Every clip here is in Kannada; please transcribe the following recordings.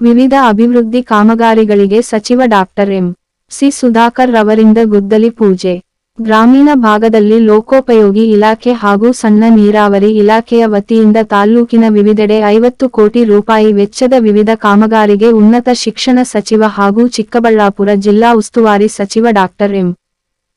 ವಿವಿಧ ಅಭಿವೃದ್ಧಿ ಕಾಮಗಾರಿಗಳಿಗೆ ಸಚಿವ ಡಾಕ್ಟರ್ ಎಂ. ಸಿ. ಸುಧಾಕರ್ ರವರಿಂದ ಗುದ್ದಲಿ ಪೂಜೆ. ಗ್ರಾಮೀಣ ಭಾಗದಲ್ಲಿ ಲೋಕೋಪಯೋಗಿ ಇಲಾಖೆ ಹಾಗೂ ಸಣ್ಣ ನೀರಾವರಿ ಇಲಾಖೆಯ ವತಿಯಿಂದ ತಾಲ್ಲೂಕಿನ ವಿವಿಧೆಡೆ ಐವತ್ತು ಕೋಟಿ ರೂಪಾಯಿ ವೆಚ್ಚದ ವಿವಿಧ ಕಾಮಗಾರಿಗೆ ಉನ್ನತ ಶಿಕ್ಷಣ ಸಚಿವ ಹಾಗೂ ಚಿಕ್ಕಬಳ್ಳಾಪುರ ಜಿಲ್ಲಾ ಉಸ್ತುವಾರಿ ಸಚಿವ ಡಾಕ್ಟರ್ ಎಂ.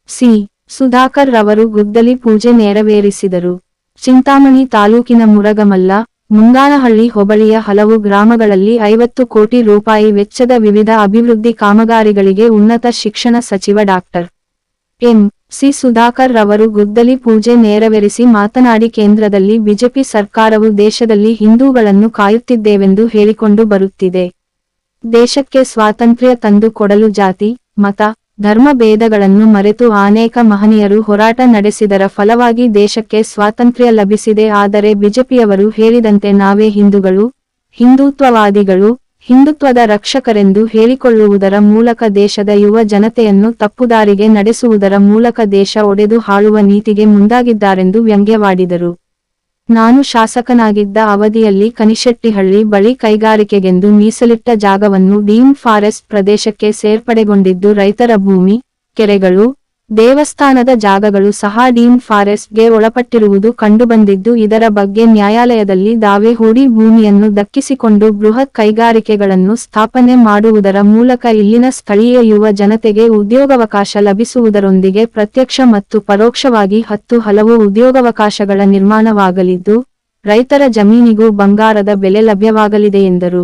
ಸಿ. ಸುಧಾಕರ್ ರವರು ಗುದ್ದಲಿ ಪೂಜೆ ನೆರವೇರಿಸಿದರು. ಚಿಂತಾಮಣಿ ತಾಲೂಕಿನ ಮುರಗಮಲ್ಲ ಮುಂಗಾನಹಳ್ಳಿ ಹೋಬಳಿಯ ಹಲವು ಗ್ರಾಮಗಳಲ್ಲಿ ಐವತ್ತು ಕೋಟಿ ರೂಪಾಯಿ ವೆಚ್ಚದ ವಿವಿಧ ಅಭಿವೃದ್ಧಿ ಕಾಮಗಾರಿಗಳಿಗೆ ಉನ್ನತ ಶಿಕ್ಷಣ ಸಚಿವ ಡಾಕ್ಟರ್ ಎಂ. ಸಿ. ಸುಧಾಕರ್ ರವರು ಗುದ್ದಲಿ ಪೂಜೆ ನೆರವೇರಿಸಿ ಮಾತನಾಡಿ, ಕೇಂದ್ರದಲ್ಲಿ ಬಿಜೆಪಿ ಸರ್ಕಾರವು ದೇಶದಲ್ಲಿ ಹಿಂದೂಗಳನ್ನು ಕಾಯುತ್ತಿದ್ದೇವೆಂದು ಹೇಳಿಕೊಂಡು ಬರುತ್ತಿದೆ. ದೇಶಕ್ಕೆ ಸ್ವಾತಂತ್ರ್ಯ ತಂದು ಕೊಡಲು ಜಾತಿ, ಮತ ಧರ್ಮ ಭೇದಗಳನ್ನು ಮರೆತು ಅನೇಕ ಮಹನೀಯರು ಹೋರಾಟ ನಡೆಸಿದರ ಫಲವಾಗಿ ದೇಶಕ್ಕೆ ಸ್ವಾತಂತ್ರ್ಯ ಲಭಿಸಿದೆ. ಆದರೆ ಬಿಜೆಪಿಯವರು ಹೇಳಿದಂತೆ ನಾವೇ ಹಿಂದೂಗಳು, ಹಿಂದುತ್ವವಾದಿಗಳು, ಹಿಂದುತ್ವದ ರಕ್ಷಕರೆಂದು ಹೇಳಿಕೊಳ್ಳುವುದರ ಮೂಲಕ ದೇಶದ ಯುವ ಜನತೆಯನ್ನು ತಪ್ಪುದಾರಿಗೆ ನಡೆಸುವುದರ ಮೂಲಕ ದೇಶ ಒಡೆದು ಹಾಳುವ ನೀತಿಗೆ ಮುಂದಾಗಿದ್ದಾರೆಂದು ವ್ಯಂಗ್ಯವಾಡಿದರು. ನಾನು ಶಾಸಕನಾಗಿದ್ದ ಅವಧಿಯಲ್ಲಿ ಕನಿಶೆಟ್ಟಿಹಳ್ಳಿ ಬಳಿ ಕೈಗಾರಿಕೆಗೆಂದು ಮೀಸಲಿಟ್ಟ ಜಾಗವನ್ನು ಡೀಮ್ ಫಾರೆಸ್ಟ್ ಪ್ರದೇಶಕ್ಕೆ ಸೇರ್ಪಡೆಗೊಂಡಿದ್ದು ರೈತರ ಭೂಮಿ, ಕೆರೆಗಳು ದೇವಸ್ಥಾನದ ಜಾಗಗಳು ಸಹ ಡೀಮ್ ಫಾರೆಸ್ಟ್ಗೆ ಒಳಪಟ್ಟಿರುವುದು ಕಂಡುಬಂದಿದ್ದು ಇದರ ಬಗ್ಗೆ ನ್ಯಾಯಾಲಯದಲ್ಲಿ ದಾವೆ ಹೂಡಿ ಭೂಮಿಯನ್ನು ದಕ್ಕಿಸಿಕೊಂಡು ಬೃಹತ್ ಕೈಗಾರಿಕೆಗಳನ್ನು ಸ್ಥಾಪನೆ ಮಾಡುವುದರ ಮೂಲಕ ಇಲ್ಲಿನ ಸ್ಥಳೀಯ ಯುವ ಜನತೆಗೆ ಉದ್ಯೋಗಾವಕಾಶ ಲಭಿಸುವುದರೊಂದಿಗೆ ಪ್ರತ್ಯಕ್ಷ ಮತ್ತು ಪರೋಕ್ಷವಾಗಿ ಹತ್ತು ಹಲವು ಉದ್ಯೋಗಾವಕಾಶಗಳ ನಿರ್ಮಾಣವಾಗಲಿದ್ದು, ರೈತರ ಜಮೀನಿಗೂ ಬಂಗಾರದ ಬೆಲೆ ಲಭ್ಯವಾಗಲಿದೆ ಎಂದರು.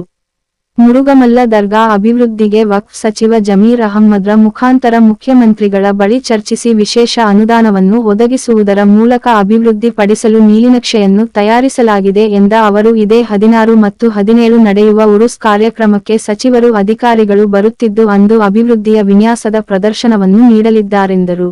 ಮುರುಗಮಲ್ಲ ದರ್ಗಾ ಅಭಿವೃದ್ಧಿಗೆ ವಕ್ಫ್ ಸಚಿವ ಜಮೀರ್ ಅಹಮ್ಮದ್ರ ಮುಖಾಂತರ ಮುಖ್ಯಮಂತ್ರಿಗಳ ಬಳಿ ಚರ್ಚಿಸಿ ವಿಶೇಷ ಅನುದಾನವನ್ನು ಒದಗಿಸುವುದರ ಮೂಲಕ ಅಭಿವೃದ್ಧಿ ಪಡಿಸಲು ನೀಲಿನಕ್ಷೆಯನ್ನು ತಯಾರಿಸಲಾಗಿದೆ ಎಂದ ಅವರು, ಇದೇ ಹದಿನಾರು ಮತ್ತು ಹದಿನೇಳು ನಡೆಯುವ ಉರುಸ್ ಕಾರ್ಯಕ್ರಮಕ್ಕೆ ಸಚಿವರು ಅಧಿಕಾರಿಗಳು ಬರುತ್ತಿದ್ದು, ಅಂದು ಅಭಿವೃದ್ಧಿಯ ವಿನ್ಯಾಸದ ಪ್ರದರ್ಶನವನ್ನು ನೀಡಲಿದ್ದಾರೆಂದರು.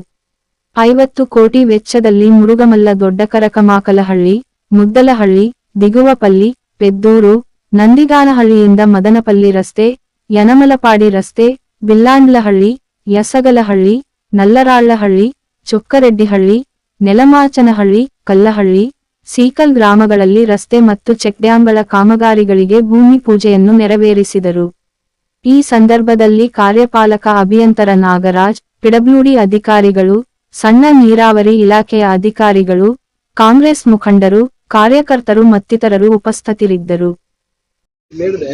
ಐವತ್ತು ಕೋಟಿ ವೆಚ್ಚದಲ್ಲಿ ಮುರುಗಮಲ್ಲ ದೊಡ್ಡಕರಕಮಾಕಲಹಳ್ಳಿ, ಮುದ್ದಲಹಳ್ಳಿ, ದಿಗುವಪಲ್ಲಿ, ಪೆದ್ದೂರು ನಂದಿಗಾನಹಳ್ಳಿಯಿಂದ ಮದನಪಲ್ಲಿ ರಸ್ತೆ, ಯನಮಲಪಾಡಿ ರಸ್ತೆ, ಬಿಲ್ಲಾಂಡ್ಲಹಳ್ಳಿ, ಯಸಗಲಹಳ್ಳಿ ನಲ್ಲರಾಳ್ಳಹಳ್ಳಿ ಚೊಕ್ಕರೆಡ್ಡಿಹಳ್ಳಿ, ನೆಲಮಾಚನಹಳ್ಳಿ, ಕಲ್ಲಹಳ್ಳಿ, ಸೀಕಲ್ ಗ್ರಾಮಗಳಲ್ಲಿ ರಸ್ತೆ ಮತ್ತು ಚೆಕ್ಡ್ಯಾಂಗಳ ಕಾಮಗಾರಿಗಳಿಗೆ ಭೂಮಿ ಪೂಜೆಯನ್ನು ನೆರವೇರಿಸಿದರು. ಈ ಸಂದರ್ಭದಲ್ಲಿ ಕಾರ್ಯಪಾಲಕ ಅಭಿಯಂತರ ನಾಗರಾಜ್, ಪಿಡಬ್ಲ್ಯೂಡಿ ಅಧಿಕಾರಿಗಳು, ಸಣ್ಣ ನೀರಾವರಿ ಇಲಾಖೆಯ ಅಧಿಕಾರಿಗಳು, ಕಾಂಗ್ರೆಸ್ ಮುಖಂಡರು, ಕಾರ್ಯಕರ್ತರು ಮತ್ತಿತರರು ಉಪಸ್ಥಿತರಿದ್ದರು. ಹೇಳಿದೆ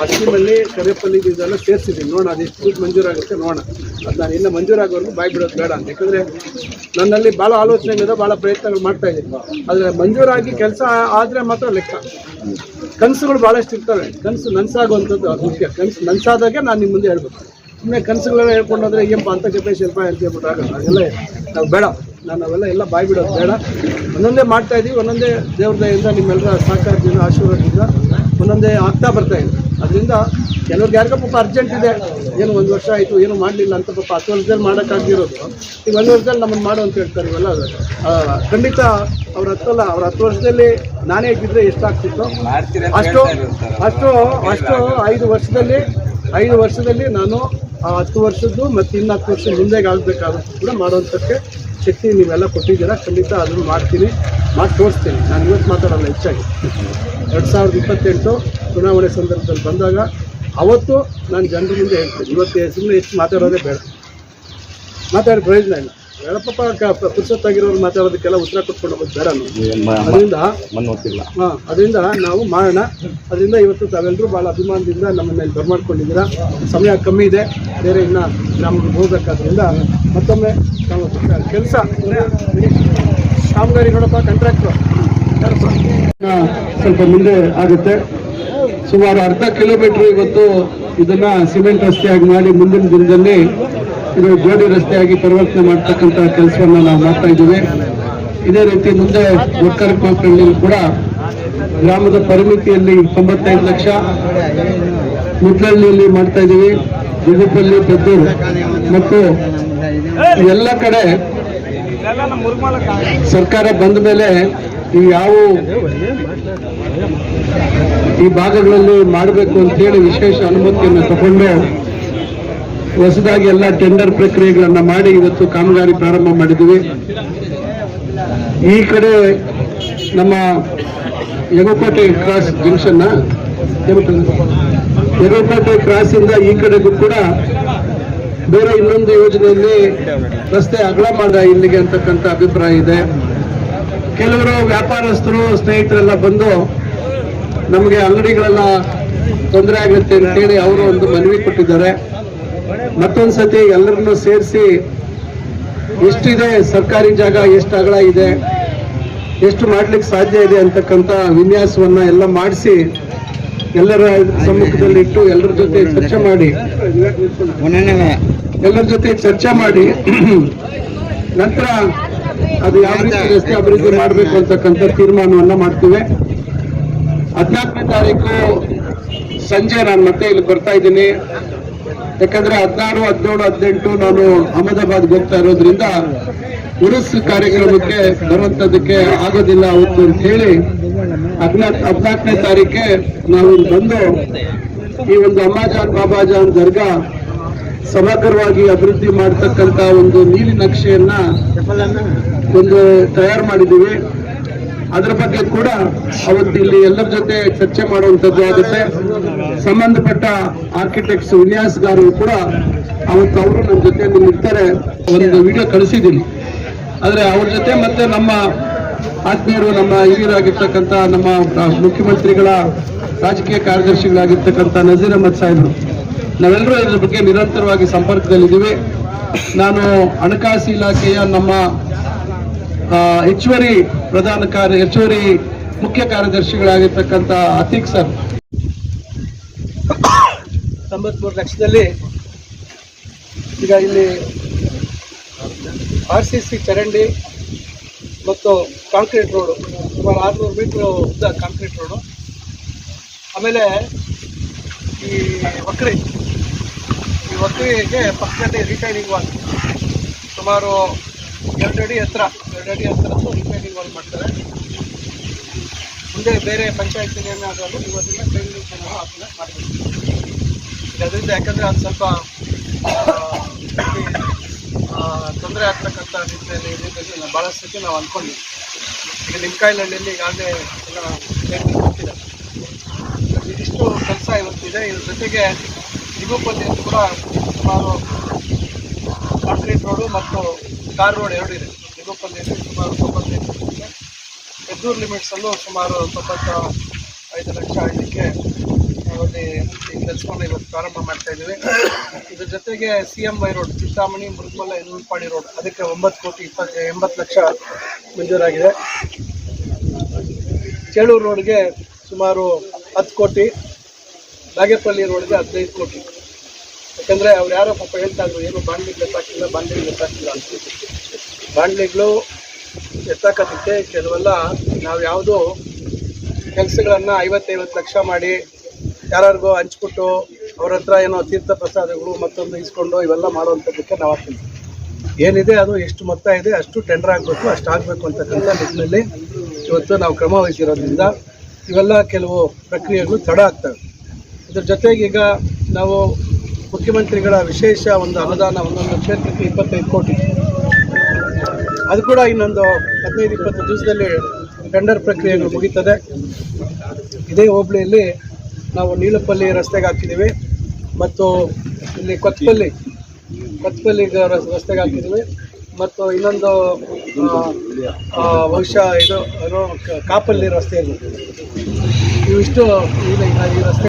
ಆ ಸ್ಕೀಮಲ್ಲಿ ಬೀಜ ಎಲ್ಲ ಸೇರಿಸಿದ್ದೀನಿ. ನೋಡೋಣ, ಅದು ಎಷ್ಟು ಮಂಜೂರಾಗುತ್ತೆ ನೋಡೋಣ. ಅದು ನಾನು ಇನ್ನೂ ಮಂಜೂರಾಗೋವರೆಗೂ ಬಾಯ್ ಬಿಡೋದು ಬೇಡ ಅಂತ. ಯಾಕಂದರೆ ನನ್ನಲ್ಲಿ ಭಾಳ ಇದೆ, ಭಾಳ ಪ್ರಯತ್ನಗಳು ಮಾಡ್ತಾ ಇದ್ದೀನಿ. ಆದರೆ ಮಂಜೂರಾಗಿ ಕೆಲಸ ಆದರೆ ಮಾತ್ರ ಲೆಕ್ಕ. ಕನಸುಗಳು ಭಾಳಷ್ಟು ಇರ್ತವೆ. ಕನಸು ನನಸಾಗುವಂಥದ್ದು ಅದು ಮುಖ್ಯ. ಕನಸು ನನಸಾದಾಗೆ ನಾನು ನಿಮ್ಮ ಮುಂದೆ ಹೇಳ್ಬೇಕು. ಸುಮ್ಮನೆ ಕನಸುಗಳೆಲ್ಲ ಹೇಳ್ಕೊಂಡೋದ್ರೆ ಏನಪ್ಪ ಅಂತ ಜೊತೆ ಶಿಲ್ಪ ಅಂತ ಆಗಲ್ಲ. ಅದೆಲ್ಲ ನಾವು ಬೇಡ. ನಾನು ಅವೆಲ್ಲ ಎಲ್ಲ ಬಾಯ್ ಬಿಡೋದು ಬೇಡ. ಒಂದೊಂದೇ ಮಾಡ್ತಾ ಇದ್ದೀವಿ, ಒಂದೊಂದೇ ದೇವ್ರದಯಿಂದ ನಿಮ್ಮೆಲ್ಲರ ಸಹಕಾರದಿಂದ, ಆಶೀರ್ವಾದದಿಂದ ಒಂದೊಂದೇ ಆಗ್ತಾ ಬರ್ತಾ ಇದೆ. ಅದರಿಂದ ಕೆಲವ್ರಿಗೆ ಯಾರಿಗೋ ಪಾಪ ಅರ್ಜೆಂಟ್ ಇದೆ. ಏನು ಒಂದು ವರ್ಷ ಆಯಿತು ಏನು ಮಾಡಲಿಲ್ಲ ಅಂತ ಪಾಪ ಹತ್ತು ವರ್ಷದಲ್ಲಿ ಮಾಡೋಕ್ಕಾಗಿರೋದು ಈಗ ಒಂದು ವರ್ಷದಲ್ಲಿ ನಮ್ಮನ್ನು ಮಾಡು ಅಂತ ಹೇಳ್ತಾರೆ ಇವೆಲ್ಲ. ಖಂಡಿತ ಅವ್ರ ಹತ್ತಲ್ಲ ಅವ್ರ ಹತ್ತು ವರ್ಷದಲ್ಲಿ ನಾನೇ ಇದ್ದಿದ್ರೆ ಎಷ್ಟಾಗ್ತಿತ್ತು? ಅಷ್ಟು ಅಷ್ಟು ಅಷ್ಟು ಐದು ವರ್ಷದಲ್ಲಿ ಐದು ವರ್ಷದಲ್ಲಿ ನಾನು ಆ ಹತ್ತು ವರ್ಷದ್ದು ಮತ್ತು ಇನ್ನು ಹತ್ತು ವರ್ಷ ಮುಂದೆಗೆ ಆಗಬೇಕಾದಷ್ಟು ಕೂಡ ಮಾಡುವಂಥಕ್ಕೆ ಶಕ್ತಿ ನೀವೆಲ್ಲ ಕೊಟ್ಟಿದ್ದೀರಾ. ಖಂಡಿತ ಅದನ್ನು ಮಾಡ್ತೀನಿ. ಮಾಡಿ ತೋರಿಸ್ತೀನಿ. ನಾನು ಇವತ್ತು ಮಾತಾಡೋಲ್ಲ ಹೆಚ್ಚಾಗಿ. ಎರಡು ಸಾವಿರದ ಇಪ್ಪತ್ತೆಂಟು ಚುನಾವಣೆ ಸಂದರ್ಭದಲ್ಲಿ ಬಂದಾಗ ಅವತ್ತು ನಾನು ಜನರ ಮುಂದೆ ಹೇಳ್ತೀನಿ. ಇವತ್ತು ಸುಮ್ಮನೆ ಹೆಚ್ಚು ಮಾತಾಡೋದೇ ಬೇಡ. ಮಾತಾಡಿ ಪ್ರಯೋಜನ ಇಲ್ಲ. ಹೇಳಪ್ಪ ಕ ಪುರ್ಸೊತ್ತಾಗಿರೋರು ಮಾತಾಡೋದಕ್ಕೆಲ್ಲ ಉತ್ತರ ಕೊಟ್ಕೊಂಡು ಹೋಗೋದು ಬೇಡ ಅದರಿಂದ ಅದರಿಂದ ಹಾಂ ಅದರಿಂದ ನಾವು ಮಾಡೋಣ. ಅದರಿಂದ ಇವತ್ತು ತಾವೆಲ್ಲರೂ ಭಾಳ ಅಭಿಮಾನದಿಂದ ನಮ್ಮ ಇಲ್ಲಿ ಬರ್ಮಾಡ್ಕೊಂಡಿದ್ದೀರಾ ಸಮಯ ಕಮ್ಮಿ ಇದೆ. ಬೇರೆ ಇನ್ನು ನಮ್ಗೆ ಹೋಗ್ಬೇಕಾದ್ರಿಂದ ಮತ್ತೊಮ್ಮೆ ನಾವು ಕೆಲಸ ಕಾಮಗಾರಿ ನೋಡಪ್ಪ ಕಾಂಟ್ರಾಕ್ಟ್ರು ಸ್ವಲ್ಪ ಮುಂದೆ ಆಗುತ್ತೆ. ಸುಮಾರು ಅರ್ಧ ಕಿಲೋಮೀಟರ್ ಇವತ್ತು ಇದನ್ನ ಸಿಮೆಂಟ್ ರಸ್ತೆಯಾಗಿ ಮಾಡಿ ಮುಂದಿನ ದಿನದಲ್ಲಿ ಇದು ಜೋಡಿ ರಸ್ತೆಯಾಗಿ ಪರಿವರ್ತನೆ ಮಾಡ್ತಕ್ಕಂಥ ಕೆಲಸವನ್ನ ನಾವು ಮಾಡ್ತಾ ಇದ್ದೀವಿ. ಇದೇ ರೀತಿ ಮುಂದೆ ಕೋಪಲ್ಲಿ ಕೂಡ ಗ್ರಾಮದ ಪರಿಮಿತಿಯಲ್ಲಿ ತೊಂಬತ್ತೈದು ಲಕ್ಷ. ಮುಟ್ಲಹಳ್ಳಿಯಲ್ಲಿ ಮಾಡ್ತಾ ಇದ್ದೀವಿ. ಬಿಗುಪಲ್ಲಿ ಪೆದ್ದೂರು ಮತ್ತು ಎಲ್ಲ ಕಡೆ ಸರ್ಕಾರ ಬಂದ ಮೇಲೆ ಈ ಯಾವ ಈ ಭಾಗಗಳಲ್ಲಿ ಮಾಡಬೇಕು ಅಂತೇಳಿ ವಿಶೇಷ ಅನುಮತಿಯನ್ನು ತಗೊಂಡು ಹೊಸದಾಗಿ ಎಲ್ಲ ಟೆಂಡರ್ ಪ್ರಕ್ರಿಯೆಗಳನ್ನು ಮಾಡಿ ಇವತ್ತು ಕಾಮಗಾರಿ ಪ್ರಾರಂಭ ಮಾಡಿದ್ವಿ ಈ ಕಡೆ ನಮ್ಮ ಯಗೋಪಾಟೆ ಕ್ರಾಸ್ ಜಂಕ್ಷನ್ನ ಕ್ರಾಸ್ ಇಂದ ಈ ಕಡೆಗೂ ಕೂಡ ಬೇರೆ ಇನ್ನೊಂದು ಯೋಜನೆಯಲ್ಲಿ ರಸ್ತೆ ಅಗಲ ಮಾಡ ಇಲ್ಲಿಗೆ ಅಂತಕ್ಕಂಥ ಅಭಿಪ್ರಾಯ ಇದೆ. ಕೆಲವರು ವ್ಯಾಪಾರಸ್ಥರು ಸ್ನೇಹಿತರೆಲ್ಲ ಬಂದು ನಮಗೆ ಅಂಗಡಿಗಳೆಲ್ಲ ತೊಂದರೆ ಆಗುತ್ತೆ ಅಂತೇಳಿ ಅವರು ಒಂದು ಮನವಿ ಕೊಟ್ಟಿದ್ದಾರೆ. ಮತ್ತೊಂದು ಮತ್ತೊಂದ್ಸತಿ ಎಲ್ಲರನ್ನು ಸೇರಿಸಿ ಎಷ್ಟಿದೆ ಸರ್ಕಾರಿ ಜಾಗ ಎಷ್ಟು ಅಗಲ ಇದೆ ಎಷ್ಟು ಮಾಡ್ಲಿಕ್ಕೆ ಸಾಧ್ಯ ಇದೆ ಅಂತಕ್ಕಂಥ ವಿನ್ಯಾಸವನ್ನು ಎಲ್ಲ ಮಾಡಿಸಿ ಎಲ್ಲರ ಸಮ್ಮುಖದಲ್ಲಿ ಇಟ್ಟು ಎಲ್ಲರ ಜೊತೆ ಚರ್ಚೆ ಮಾಡಿ. ಎಲ್ಲರ ಜೊತೆ ಚರ್ಚೆ ಮಾಡಿ. ನಂತರ ಅದು ಯಾವ ರೀತಿ ರಸ್ತೆ ಅಭಿವೃದ್ಧಿ ಮಾಡಬೇಕು ಅಂತಕ್ಕಂಥ ತೀರ್ಮಾನವನ್ನ ಮಾಡ್ತೀವಿ. ಹದಿನಾಲ್ಕನೇ ತಾರೀಕು ಸಂಜೆ ನಾನು ಮತ್ತೆ ಇಲ್ಲಿ ಬರ್ತಾ ಇದ್ದೀನಿ. ಯಾಕಂದ್ರೆ ಹದಿನಾರು, ಹದಿನೇಳು, ಹದಿನೆಂಟು ನಾನು ಅಹಮದಾಬಾದ್ಗೆ ಹೋಗ್ತಾ ಇರೋದ್ರಿಂದ ಉರುಸ್ ಕಾರ್ಯಕ್ರಮಕ್ಕೆ ಬರುವಂತದಕ್ಕೆ ಆಗೋದಿಲ್ಲ ಅವತ್ತು ಅಂತ ಹೇಳಿ ಹದಿನಾಲ್ಕು, ಹದಿನಾಲ್ಕನೇ ತಾರೀಕೆ ನಾವು ಬಂದು ಈ ಒಂದು ಅಮ್ಮಾಜಾನ್ ಬಾಬಾಜಾನ್ ದರ್ಗಾ ಸಮಗ್ರವಾಗಿ ಅಭಿವೃದ್ಧಿ ಮಾಡತಕ್ಕಂತ ಒಂದು ನೀಲಿ ನಕ್ಷೆಯನ್ನ ಒಂದು ತಯಾರು ಮಾಡಿದ್ದೀವಿ. ಅದರ ಬಗ್ಗೆ ಕೂಡ ಅವತ್ತು ಇಲ್ಲಿ ಎಲ್ಲರ ಜೊತೆ ಚರ್ಚೆ ಮಾಡುವಂಥದ್ದು ಆಗುತ್ತೆ. ಸಂಬಂಧಪಟ್ಟ ಆರ್ಕಿಟೆಕ್ಟ್ಸ್ ವಿನ್ಯಾಸಗಾರರು ಕೂಡ ಅವತ್ತು ಅವರು ನಮ್ಮ ಜೊತೆ ನಿಲ್ತಾರೆ ಒಂದು ವಿಡಿಯೋ ಕಳಿಸಿದ್ದೀನಿ. ಆದರೆ ಅವ್ರ ಜೊತೆ ಮತ್ತೆ ನಮ್ಮ ಆತ್ಮೀಯರು, ನಮ್ಮ ಹಿರಿಯರಾಗಿರ್ತಕ್ಕಂಥ ನಮ್ಮ ಮುಖ್ಯಮಂತ್ರಿಗಳ ರಾಜಕೀಯ ಕಾರ್ಯದರ್ಶಿಗಳಾಗಿರ್ತಕ್ಕಂಥ ನಜೀರ್ ಅಹಮದ್ ಸಾಹೇಬರು. ನಾವೆಲ್ಲರೂ ಇದ್ರ ಬಗ್ಗೆ ನಿರಂತರವಾಗಿ ಸಂಪರ್ಕದಲ್ಲಿದ್ದೀವಿ. ನಾನು ಹಣಕಾಸು ಇಲಾಖೆಯ ನಮ್ಮ ಹೆಚ್ಚುವರಿ ಪ್ರಧಾನ ಕಾರ್ಯ, ಹೆಚ್ಚುವರಿ ಮುಖ್ಯ ಕಾರ್ಯದರ್ಶಿಗಳಾಗಿರ್ತಕ್ಕಂಥ ಅತೀಕ್ ಸರ್. ತೊಂಬತ್ಮೂರು ಲಕ್ಷದಲ್ಲಿ ಈಗ ಇಲ್ಲಿ ಆರ್ ಸಿ ಸಿ ಚರಂಡಿ ಮತ್ತು ಕಾಂಕ್ರೀಟ್ ರೋಡು, ಸುಮಾರು ಆರುನೂರು ಮೀಟರ್ ಉದ್ದ ಕಾಂಕ್ರೀಟ್ ರೋಡು. ಆಮೇಲೆ ಈ ವಕ್ರಿ ಈ ವಕ್ರಿಗೆ ಪಕ್ಕದಲ್ಲಿ ರಿಟೈನಿಂಗ್ ವಾಲ್ ಸುಮಾರು ಎರಡು ಅಡಿ ಎತ್ತರ, ಎರಡು ಅಡಿ ಎತ್ತರದ್ದು ರಿಟೈನಿಂಗ್ ವಾಲ್ ಮಾಡ್ತಾರೆ. ಮುಂದೆ ಬೇರೆ ಪಂಚಾಯತ್ ಏನಾದರೂ ಇವತ್ತಿನ ಟ್ರೈನಿಂಗ್ ಅದನ್ನ ಮಾಡಬೇಕು. ಅದರಿಂದ ಯಾಕಂದರೆ ಅದು ಸ್ವಲ್ಪ ತೊಂದರೆ ಆಗ್ತಕ್ಕಂಥ ರೀತಿಯಲ್ಲಿ ನಾವು ಭಾಳಷ್ಟು ನಾವು ಅಂದ್ಕೊಂಡಿದ್ದೀವಿ ಈಗ ನಿಮ್ಕಾಯಿಲಲ್ಲಿ ಈಗಾಗಲೇ ಎಲ್ಲ ಟ್ರೈನಿಂಗ್ ಕೊಟ್ಟಿದ್ದಾರೆ. ಇದಿಷ್ಟು ಕೆಲಸ ಇವತ್ತಿದೆ. ಇದ್ರ ಜೊತೆಗೆ ನಿಗುಪಲ್ಲಿ ಕೂಡ ಸುಮಾರು ಕಾಂಕ್ರೀಟ್ ರೋಡು ಮತ್ತು ಕಾರ್ ರೋಡ್ ಎರಡು ಇದೆ. ನಿಗುಪಲ್ಲಿಯಲ್ಲಿ ಸುಮಾರು ತೊಂಬತ್ತೈದು ಲಕ್ಷ ಎದ್ದೂರು ಲಿಮಿಟ್ಸಲ್ಲೂ ಸುಮಾರು ತೊಂಬತ್ತ ಐದು ಲಕ್ಷ ನಾವಲ್ಲಿ ಈ ಕೆಲಸವನ್ನು ಇವತ್ತು ಪ್ರಾರಂಭ ಮಾಡ್ತಾ ಇದ್ದೀವಿ. ಇದ್ರ ಜೊತೆಗೆ C M Y road Chintamani Mrigamalla Enpadi road ಅದಕ್ಕೆ ಒಂಬತ್ತು ಕೋಟಿ ಇಪ್ಪತ್ತು, ಎಂಬತ್ತು ಲಕ್ಷ ಮಂಜೂರಾಗಿದೆ. ಚೇಳೂರು ರೋಡ್ಗೆ ಸುಮಾರು ಹತ್ತು ಕೋಟಿ, ನಾಗೇಪಲ್ಲಿ ರೋಡ್ಗೆ ಹದಿನೈದು ಕೋಟಿ. ಯಾಕಂದರೆ ಅವ್ರು ಯಾರೋ ಪಾಪ ಹೇಳ್ತಾ ಇದ್ರು, ಏನು ಬಾಂಡ್ಲಿಗೆ ಎತ್ತಾಕಿಲ್ಲ ಬಾಂಡ್ಲಿಗೆ ಎತ್ತಾಕಿಲ್ಲ ಅಂತ. ಬಾಂಡ್ಲಿಗಳು ಎತ್ತಾಕತ್ತೆ ಕೆಲವೆಲ್ಲ ನಾವು ಯಾವುದೋ ಕೆಲಸಗಳನ್ನು ಐವತ್ತೈವತ್ತು ಲಕ್ಷ ಮಾಡಿ ಯಾರಿಗೋ ಹಂಚ್ಬಿಟ್ಟು ಅವ್ರ ಹತ್ರ ಏನೋ ತೀರ್ಥ ಪ್ರಸಾದಗಳು ಮತ್ತೊಂದು ಇಸ್ಕೊಂಡು ಇವೆಲ್ಲ ಮಾಡುವಂಥದ್ದಕ್ಕೆ ನಾವು ಹಾಕ್ತೀವಿ. ಏನಿದೆ ಅದು ಎಷ್ಟು ಮೊತ್ತ ಇದೆ, ಅಷ್ಟು ಟೆಂಡರ್ ಆಗಬೇಕು, ಅಷ್ಟು ಆಗಬೇಕು ಅಂತಕ್ಕಂಥ ನಿಟ್ಟಿನಲ್ಲಿ ಇವತ್ತು ನಾವು ಕ್ರಮ ವಹಿಸಿರೋದ್ರಿಂದ ಇವೆಲ್ಲ ಕೆಲವು ಪ್ರಕ್ರಿಯೆಗಳು ತಡ ಆಗ್ತವೆ. ಇದ್ರ ಜೊತೆಗೆ ಈಗ ನಾವು ಮುಖ್ಯಮಂತ್ರಿಗಳ ವಿಶೇಷ ಒಂದು ಅನುದಾನ ಒಂದೊಂದು ಕ್ಷೇತ್ರಕ್ಕೆ ಇಪ್ಪತ್ತೈದು ಕೋಟಿ. ಅದು ಕೂಡ ಇನ್ನೊಂದು ಹದಿನೈದು, ಇಪ್ಪತ್ತು ದಿವಸದಲ್ಲಿ ಟೆಂಡರ್ ಪ್ರಕ್ರಿಯೆಗಳು ಮುಗೀತದೆ. ಇದೇ ಹೋಬಳಿಯಲ್ಲಿ ನಾವು ನೀಲಪಲ್ಲಿ ರಸ್ತೆಗೆ ಹಾಕಿದ್ದೀವಿ. ಮತ್ತು ಇಲ್ಲಿ ಕೊತ್ತಪಲ್ಲಿ ಕೊತ್ತಪಲ್ಲಿ ರಸ್- ರಸ್ತೆಗೆ ಹಾಕಿದ್ದೀವಿ. ಮತ್ತು ಇನ್ನೊಂದು ಬಹುಶಃ ಇದು ಕಾಪಲ್ಲಿ ರಸ್ತೆ ಇವಿಷ್ಟು ಈ ಈ ರಸ್ತೆ